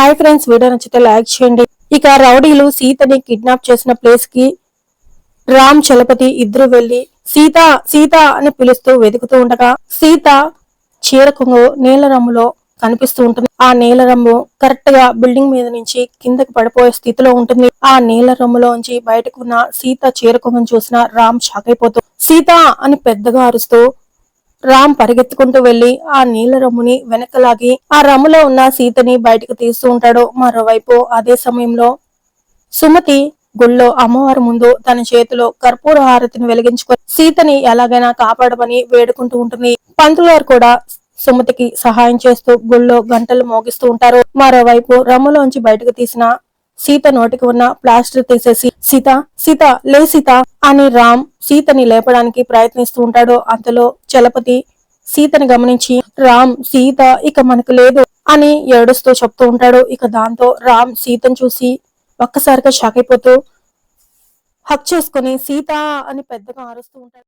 Hi friends video నచ్చితే like చేయండి. ఇక రౌడీలు సీతని కిడ్నాప్ చేసిన ప్లేస్కి రామ్ చలపతి ఇద్దరు వెళ్ళి సీత సీత అని పిలుస్తూ వెతుకుతూ ఉండగా సీత చీర కొంగు నీల రంగులో కనిపిస్తూ ఉంటుంది. ఆ నీల రంగు కరెక్ట్గా బిల్డింగ్ మీద నుంచి కిందకి పడిపోయే స్థితిలో ఉంటుంది. ఆ నీల రంగులోంచి నుంచి బయటకున్న సీత చీర చూసిన రామ్ షాక్ అయిపోతూ సీత అని పెద్దగా అరుస్తూ రామ్ పరిగెత్తుకుంటూ వెళ్ళి ఆ నీళ్ళ రమ్ముని వెనకలాగి ఆ రమ్ములో ఉన్న సీతని బయటకు తీస్తూ ఉంటాడు. మరోవైపు అదే సమయంలో సుమతి గుళ్ళో అమ్మవారి ముందు తన చేతిలో కర్పూర హారతిని వెలిగించుకొని సీతని ఎలాగైనా కాపాడమని వేడుకుంటూ ఉంటుంది. పంతులు గారు కూడా సుమతికి సహాయం చేస్తూ గుళ్ళో గంటలు మోగిస్తూ ఉంటారు. మరోవైపు రమ్ములోంచి బయటకు తీసిన సీత నోటికి ఉన్న ప్లాస్టర్ తీసేసి సీత సీత లే సీత అని రామ్ సీతని లేపడానికి ప్రయత్నిస్తూ ఉంటాడు అంతలో చలపతి సీతని గమనించి రామ్ సీత ఇక మనకు లేదు అని ఏడుస్తూ చెప్తూ ఉంటాడు. ఇక దాంతో రామ్ సీతను చూసి ఒక్కసారిగా షాక్ అయిపోతూ హక్ చేసుకుని సీత అని పెద్దగా అరుస్తూ ఉంటాడు.